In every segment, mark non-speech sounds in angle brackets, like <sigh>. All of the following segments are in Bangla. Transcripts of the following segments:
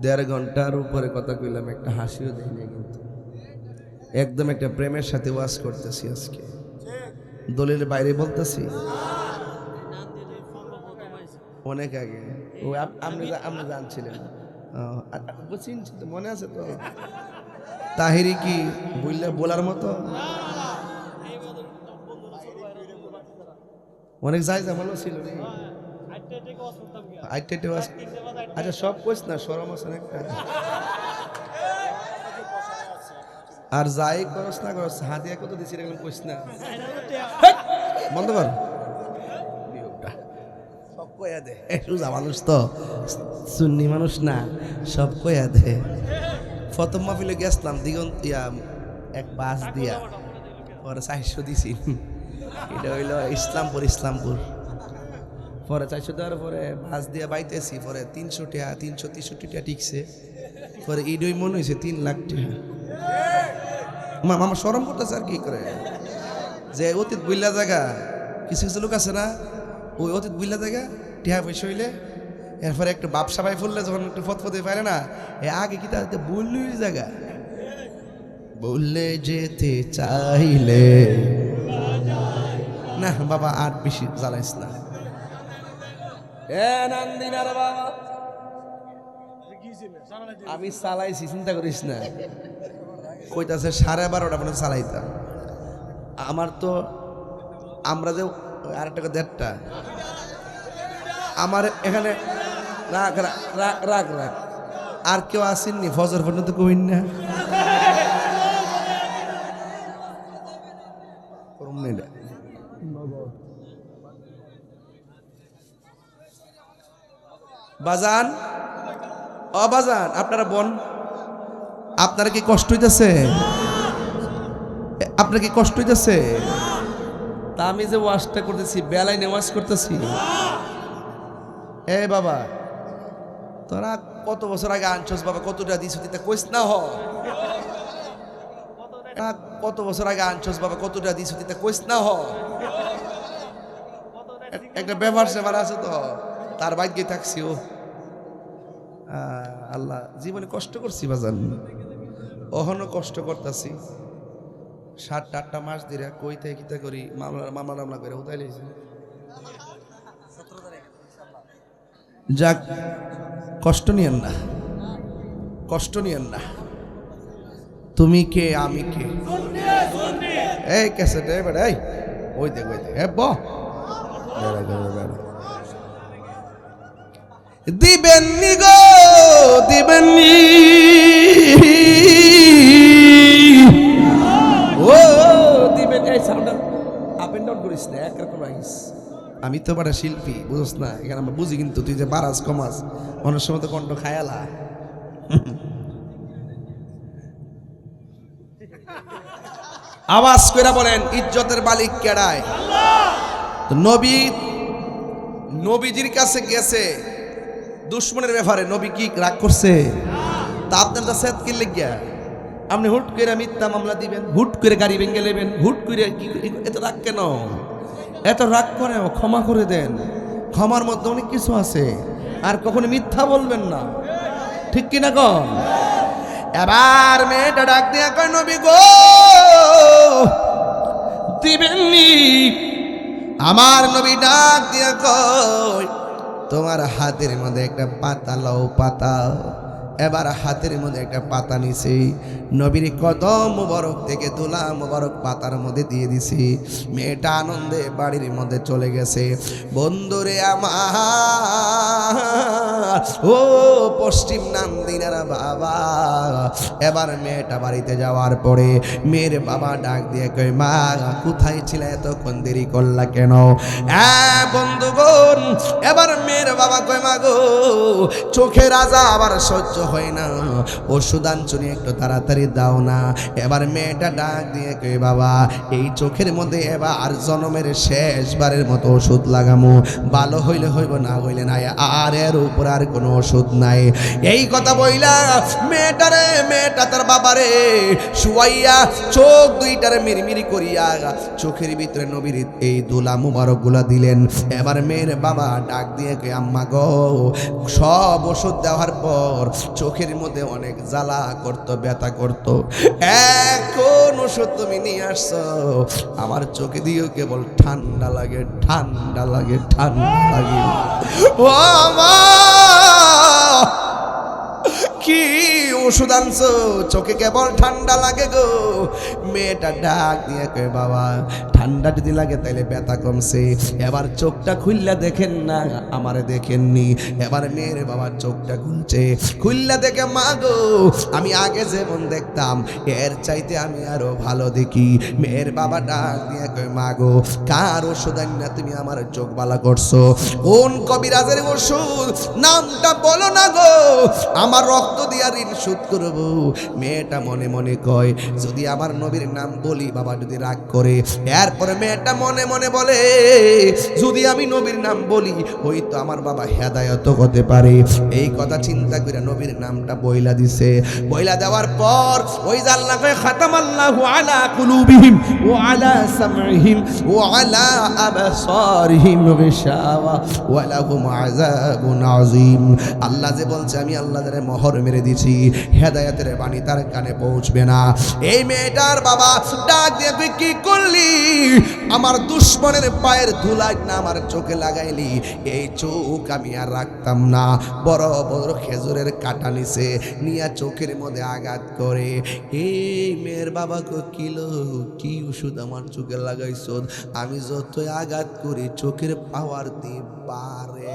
দেড় ঘণ্টার উপরে কথা কইলাম, একটা হাসিও দেয় না কিন্তু। একদম একটা প্রেমের সাথে ওয়াজ করতেছি আজকে। দলের বাইরে বলতেছি? অনেক আগে। ও, আপ- আপনি আপনি জানছিলেন। চিনছি তো, মনে আছে তো? তাহিরি কি বললে বলার মতো? অনেক যাই জামালো ছিল আইটে আইটে ওয়াজ আচ্ছা সব কইস না সরম আছে না <laughs> আর যাই করস না করস হাতিয়া কত দিছি এগুলো কইস না? <laughs> বন্ধ কর। সব কয়া দে। এ, মানুষ তো সুন্নি মানুষ না সব কয়া দে। প্রথম মাহফিলে গেছিলাম দিগন্ত ইয়া এক বাস দিয়া। পরে চারশো দিছি। এটা হইল ইসলামপুর ইসলামপুর। পরে চারশো দেওয়ার পরে বাস দিয়ে বাইতেছি, পরে তিনশো টাকা, তিনশো তেষট্টি টাকা টিকছে। পরে ইডই মনে হয়েছে তিন লাখ টাকা। মা- আমার সরম করতেছে আর কি করে? যে অতীত বুল্লা জায়গা, কিছু কিছু লোক আছে না, ওই অতীত বুল্লা জায়গা টিহা পয়সা হইলে এরপরে একটু বাপসা পাই ফুললে যখন একটু ফতফতে পারে না, এ আগে কি তাতে বললুই জায়গা? বললে যেতে চাইলে। না, বাবা আর বেশি জ্বালাইস না। আমি চালাইছি, চিন্তা করিস না। কইতাছে সাড়ে বারোটা পর্যন্ত চালাইতাম। আমার তো, আমরা যে আর একটা দেড়টা। আমার এখানে রাখ রাখ রাখ রাখ আর কেউ আসেননি, ফজর পর্যন্ত কইন না। না বাজান? ও বাজান, আপনারা বোন, আপনারা কি কষ্ট হইতেছে? আপনার কি কষ্ট হইতেছে? তা আমি যে ওয়াশটা করতেছি, বেলায় নেওয়াজ করতেছি। এ, বাবা, তোরা কত বছর আগে আনছস, বাবা, কতটা দিস দিতে কইস না হ। কত বছর আগে আনছস, বাবা, কতটা দিস দিতে কইস না হ। একটা ব্যবহার সেবার আছে তো। তার ভাগ্যে থাকছি ও আল্লাহ, জীবনে কষ্ট করছি বাজান। অহনো কষ্ট করতেছি। সাত আটটা মাস ধরে কই থেকে কিতা করি, মামলা মামলা টামলা করে উতাই লাইছি। যাক, কষ্ট নিয়েন না। কষ্ট নিয়েন না। তুমি কে, আমি কে? এই কেসে বেড়া এই, ওই দেখ ওই দেখ বেড়া বেড়া। দিবেননি গো, দিবেননি। ও, দিবেন, এই সাউন্ড আপ এন্ড ডাউন করিস না, একরকম রাখিস। আমি তো বড় শিল্পী বুঝছ না, এখানে আমরা বুঝি কিন্তু তুই যে বারাস কমাস, অনেক সময় তো কণ্ঠ খায়ালা। আওয়াজ করে বলেন, ইজ্জতের মালিক কেডায়? নবী, নবীজির কাছে গেছে। দুশ্মনের ব্যাপারে নবী কি রাগ করছে? তা আপনার কাছে কি লেগিয়া? আপনি হুট করে মিথ্যা মামলা দিবেন, হুট করে গাড়ি ভেঙে নেবেন, হুট করে কি এত রাগ কেন? এত রাগ করে ক্ষমা করে দেন। ক্ষমার মধ্যে অনেক কিছু আছে। আর কখনো মিথ্যা বলবেন না। ঠিক কিনা কন? এবার মেয়েটা ডাক দিয়া কয়, নবী গো, দিবেননি? আমার নবী ডাক দিয়া কয় তোমার হাতের মধ্যে একটা পাতা লও পাতা। এবার হাতের মধ্যে একটা পাতা নিছি। নবীর কদম মুবারক থেকে তুলা মুবারক পাতার মধ্যে দিয়ে দিছি। মেয়েটা আনন্দে বাড়ির মধ্যে চলে গেছে। বন্ধুরে আমার, ও পশ্চিম নান্দিনারা বাবা, এবার মেয়েটা বাড়িতে যাওয়ার পরে মেয়ের বাবা ডাক দিয়ে কই মা, কোথায় ছিল এতক্ষণ? দেরি করলা কেন? হ্যাঁ বন্ধুগণ, এবার মেয়ের বাবা কই মা গো, চোখের রাজা আবার সহ্য হয় না। ওষুধ আনছুনি একটু তাড়াতাড়ি দাও না। এবার মেয়েটা ডাক দিয়ে কে বাবা, এই চোখের মধ্যে এবার আর জনমের শেষবারের মতো ওষুধ লাগামো। ভালো হইলে হইব, না হইলে নাই। আর এর উপর আর কোনো ওষুধ নাই। এই কথা বইলা মেয়েটারে মেয়েটা তার বাবারে শুয়াইয়া চোখ দুইটারে মিরমিরি করিয়া চোখের ভিতরে নবীর এই দোলা মুবারকগুলা দিলেন। এবার মেয়ের বাবা ডাক দিয়ে কে, আম্মা গো, সব ওষুধ দেওয়ার পর চোখের মধ্যে অনেক জ্বালা করতো, ব্যথা করতো। এখন ওষুধ তুমি নিয়ে আসছো, আমার চোখে দিয়েও কেবল ঠান্ডা লাগে ঠান্ডা লাগে ঠান্ডা লাগে। ও আমার কি ওষুধ আনছো? চোখে কেবল ঠান্ডা লাগে গো। মেয়েটা ডাক দিয়ে বাবা, ঠান্ডা যদি লাগে তাইলে ব্যথা কমছে। এবার চোখটা খুললা দেখেন না, আমারে দেখেননি। এবার মেয়ের বাবার চোখটা খুলছে। খুললা দেখে, মা গো, আমি আগে যেমন দেখতাম, এর চাইতে আমি আরও ভালো দেখি। মেয়ের বাবা ডাক দিয়ে কয়ে, মা গো, কার ওষুধ না তুমি আমার চোখ বালা করছ? কোন কবিরাজের ওষুধ? নামটা বলো না গো। আমার রক্ত দিয়া ঋণ শোধ করব। মেয়েটা মনে মনে কয়, যদি আমার নবীর নাম বলি, বাবা যদি রাগ করে। এরপরে মেয়েটা মনে মনে বলে, যদি আমি নবীর নাম বলি হয়তো আমার বাবা হেদায়ত হতে পারে। এই কথা চিন্তা করে নবীর নামটা বইলা দিছে। বইলা দেওয়ার পর ওই আল্লাহ কয় খাতাম আল্লাহু আলা কুলুবিহিম ও আলা সামহিম ও আলা আবসারিহিম গিশাওয়া ওয়া লাহুম আযাবুন আযীম। আল্লাহ যে বলছে, আমি আল্লাহ যারে মোহর মেরে দিছি হেদায়েতের বাণী তার কানে পৌঁছবে না। এই মেয়েটার বাবা ডাক দিয়ে তুই কি করলি? আমার দুশ্মনের পায়ের ধুলাই না আমার চোখে লাগাইলি? এই চোখ আমি আর রাখতাম না। বড় বড় খেজুরের কাটা নিছে নিয়া চোখের মধ্যে আঘাত করে। এই মেয়ের বাবাকে কিলো কি ওষুধ আমার চোখে লাগাইছ আমি যতই আঘাত করি, চোখের পাওয়ার দিয়ে বাড়ে।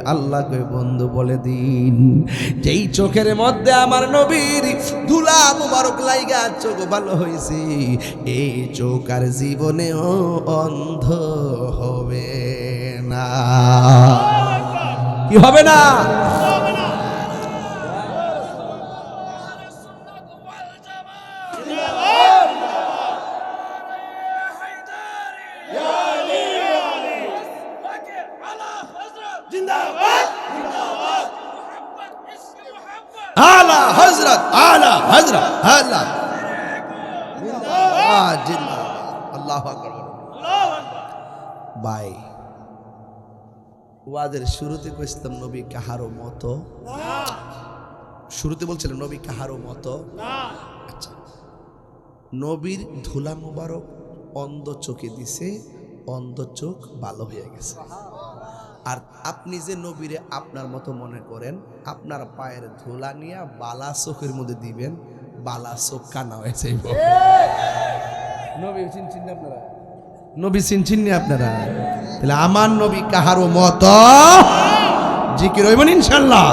রে আল্লাহ কই বন্ধু বলে দিন। যেই চোখের মধ্যে আমার নবীর ধুলা মুবারক লাইগা চোখ ভালো হয়েছে, এই চোখ আর জীবনেও অন্ধ হবে না। কি হবে না আলা হজরত আলা হজরত আলা জিন্দাবাদ, জিন্দাবাদ। আল্লাহু ওয়াদের শুরুতে কইছিলাম নবী কাহারও মতো। শুরুতে বলছিলাম নবী কাহারও মতো। আচ্ছা নবীর ধুলা মোবারক অন্ধ চোখে দিছে, অন্ধ চোখ ভালো হয়ে গেছে। আর আপনি যে নবীরে আপনার মতো মনে করেন, আপনার পায়ের ধুলা নিয়ে বালা চোখের মধ্যে দিবেন বালা চোখ কানা হয়ে যাইব। নবী চিনছেন না আপনারা? নবী চিনছেন না আপনারা? তাহলে আমার নবী কাহারও মত? জিকির হইবেন ইনশাল্লাহ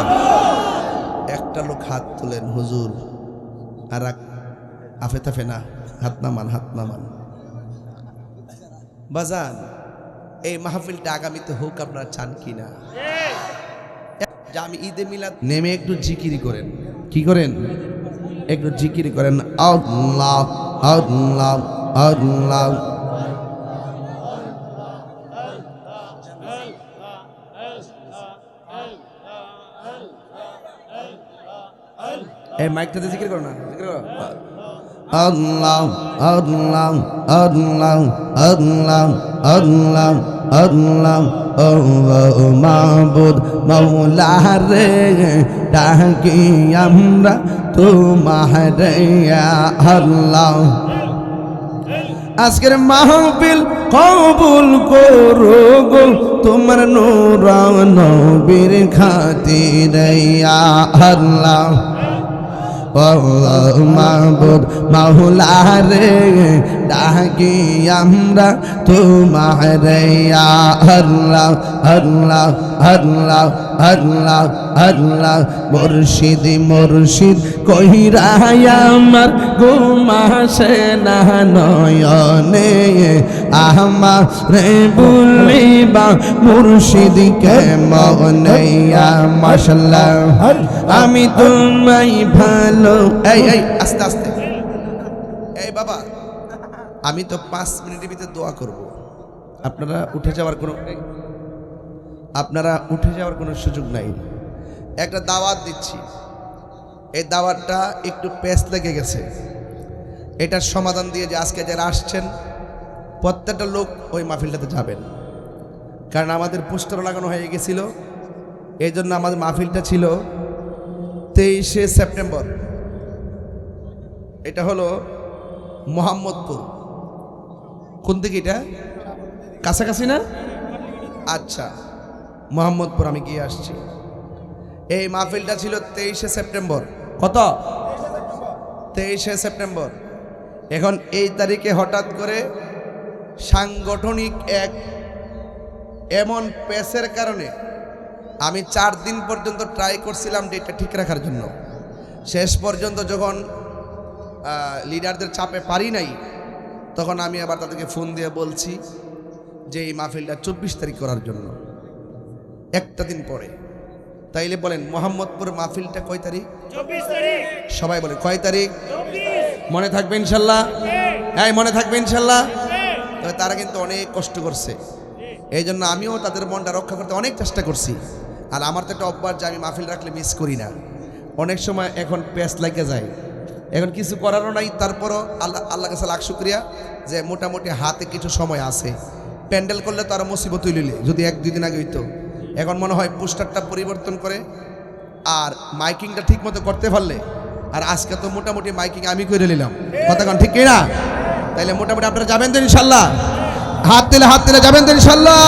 একটা লোক হাত তোলেন হুজুর আর এক আফে তাফে না হাত নামান হাত নামান। বাজান এই মাহফিলটা আগামীতে হোক আপনারা চান কি না? আমি ঈদে মিলাদ নেমে একটু জিকিরি করেন। কি করেন? একটু জিকিরি করেন এই মাইকটাতে জিকির করো না, জিকির করো। আল্লাহ আল্লাহ আল্লাহ আল্লাহ আল্লাহ। আল্লাহ ও মাবুদ মৌলা রে ডাকি আমরা তোমার আল্লাহ। আজকের মাহফিল কবুল করো গো, তোমার নূর নবীর খাতির আল্লাহ। মাহবুদ মাহুলা রে ডাকি আমরা তোমারে আল্লাহ আল্লাহ আল্লাহ আল্লাহ আল্লাহ। মুর্শিদ মুর্শিদ কহিরা আমার ঘুমাসে না নয়নে। আমার রে বলিবা মুর্শিদকে মনে মাসাল্লাহ আমি তোমায় ভালো এই এই আস্তে আস্তে। এই বাবা আমি তো পাঁচ মিনিটের ভিতরে দোয়া করব। আপনারা উঠে যাওয়ার কোনো আপনারা উঠে যাওয়ার কোনো সুযোগ নাই। একটা দাওয়াত দিচ্ছি। এই দাওয়াতটা একটু পেস লেগে গেছে। এটার সমাধান দিয়ে যে আজকে যারা আসছেন প্রত্যেকটা লোক ওই মাহফিলটাতে যাবেন। কারণ আমাদের পোস্টার লাগানো হয়ে গেছিল। এই জন্য আমাদের মাহফিলটা ছিল তেইশে সেপ্টেম্বর। এটা হলো মোহাম্মদপুর। কোন দিকে এটা? কাছাকাছি না? আচ্ছা মোহাম্মদপুর, আমি গিয়ে আসছি। এই মাহফিলটা ছিল তেইশে সেপ্টেম্বর। কত? তেইশে সেপ্টেম্বর। এখন এই তারিখে হঠাৎ করে সাংগঠনিক এক এমন পেসের কারণে আমি চার দিন পর্যন্ত ট্রাই করছিলাম ডেটটা ঠিক রাখার জন্য। শেষ পর্যন্ত যখন লিডারদের চাপে পারি নাই তখন আমি আবার তাদেরকে ফোন দিয়ে বলছি যে এই মাহফিলটা চব্বিশ তারিখ করার জন্য একটা দিন পরে। তাইলে বলেন মোহাম্মদপুর মাহফিলটা কয় তারিখ? সবাই বলে কয় তারিখ? মনে থাকবে ইনশাল্লাহ? হ্যাঁ মনে থাকবে ইনশাল্লাহ? তবে তারা কিন্তু অনেক কষ্ট করছে। এই জন্য আমিও তাদের মনটা রক্ষা করতে অনেক চেষ্টা করছি। আর আমার তো একটা অভ্যাস যে আমি মাহফিল রাখলে মিস করি না। অনেক সময় এখন পেস লাগে যায়। এখন কিছু করারও নাই, তারপরও আল্লাহ আল্লাহ কাছে লাখ শুক্রিয়া যে মোটামুটি হাতে কিছু সময় আছে। প্যান্ডেল করলে তো আরও মুসিবত তুলিলে যদি এক দুই দিন আগে হইতো। এখন মনে হয় পোস্টারটা পরিবর্তন করে আর মাইকিংটা ঠিক মতো করতে পারলে, আর আজকে তো মোটামুটি মাইকিং আমি করে নিলাম। কথা কন, ঠিক কিনা? তাইলে মোটামুটি আপনারা যাবেন তো ইনশাল্লাহ। হাত দিলে হাত দিলে যাবেন তো ইনশাল্লাহ।